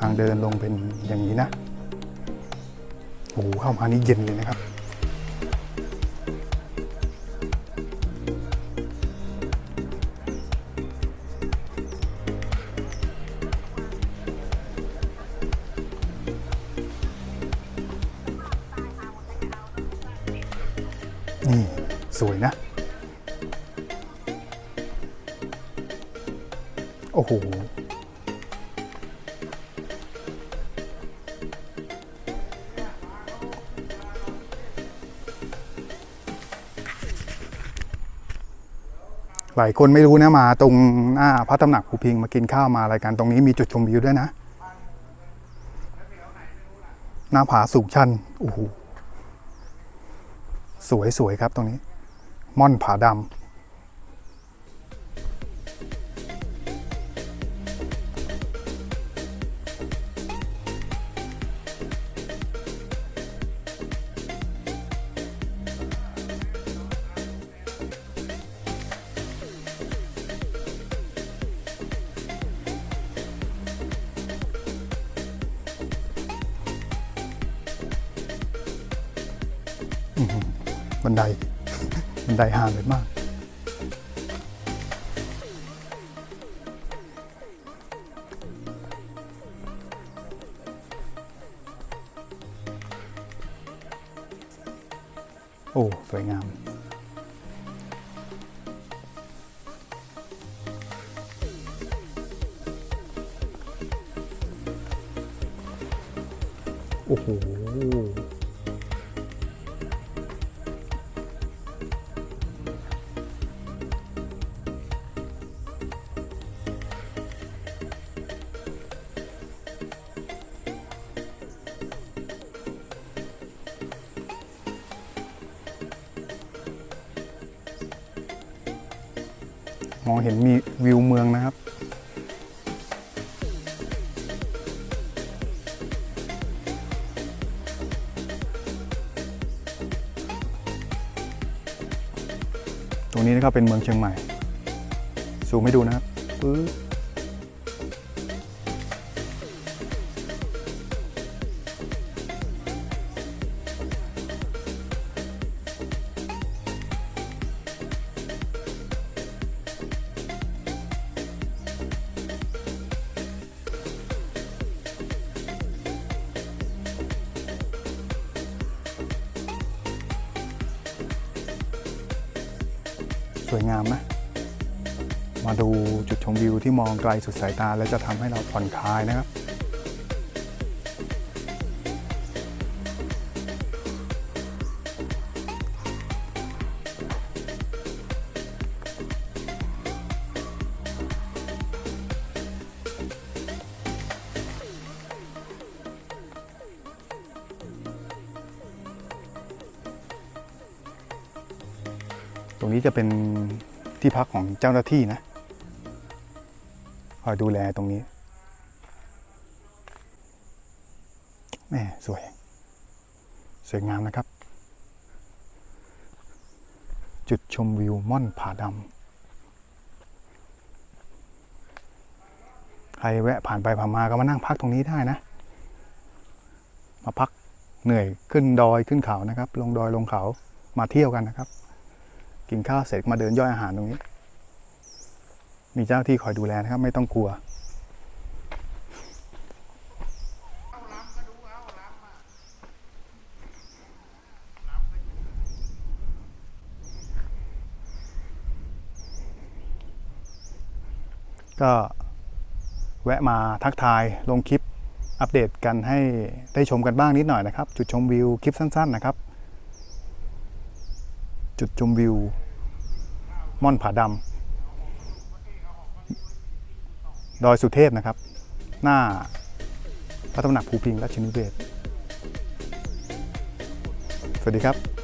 ทางเดินลงเป็นอย่างนี้นะโอ้โหเข้ามานี่เย็นเลยนะครับ นี่สวยนะโอ้โห ลายคนไม่รู้นะมาตรงหน้าพระตำหนักภูพิงมากินข้าวมารายการตรงนี้มีจุดชมวิวด้วยนะ หน้าผาสูงชันโอ้โหสวยสวยครับตรงนี้ ม่อนผาดำ บันได บันไดห่างเลยมาก โอ้ สวยงามโอ้โห มองเห็นมีวิวเมืองนะครับ ตรงนี้นะครับเป็นเมืองเชียงใหม่ซูมให้ดูนะครับปึ๊บ สวยงามนะมาดูจุดชมวิวที่มองไกลสุดสายตา และจะทำให้เราผ่อนคลายนะครับ ตรงนี้จะเป็นที่พักของเจ้าหน้าที่นะคอยดูแลตรงนี้แม่สวย สวยงามนะครับ จุดชมวิวม่อนผาดำใครแวะผ่านไปผ่านมาก็มานั่งพักตรงนี้ได้นะ มาพักเหนื่อยขึ้นดอยขึ้นเขานะครับ ลงดอยลงเขามาเที่ยวกันนะครับ กินข้าวเสร็จมาเดินย่อยอาหารตรงนี้ มีเจ้าที่คอยดูแลนะครับ ไม่ต้องกลัวก็แวะมาทักทายลงคลิปอัปเดตกันให้ได้ชมกันบ้างนิดหน่อยนะครับ จุดชมวิวคลิปสั้น ๆ นะครับ จุดชมวิว ม่อนผาดำดอยสุเทพนะครับ หน้าพระตำหนักภูพิงราชินิเวศสวัสดีครับ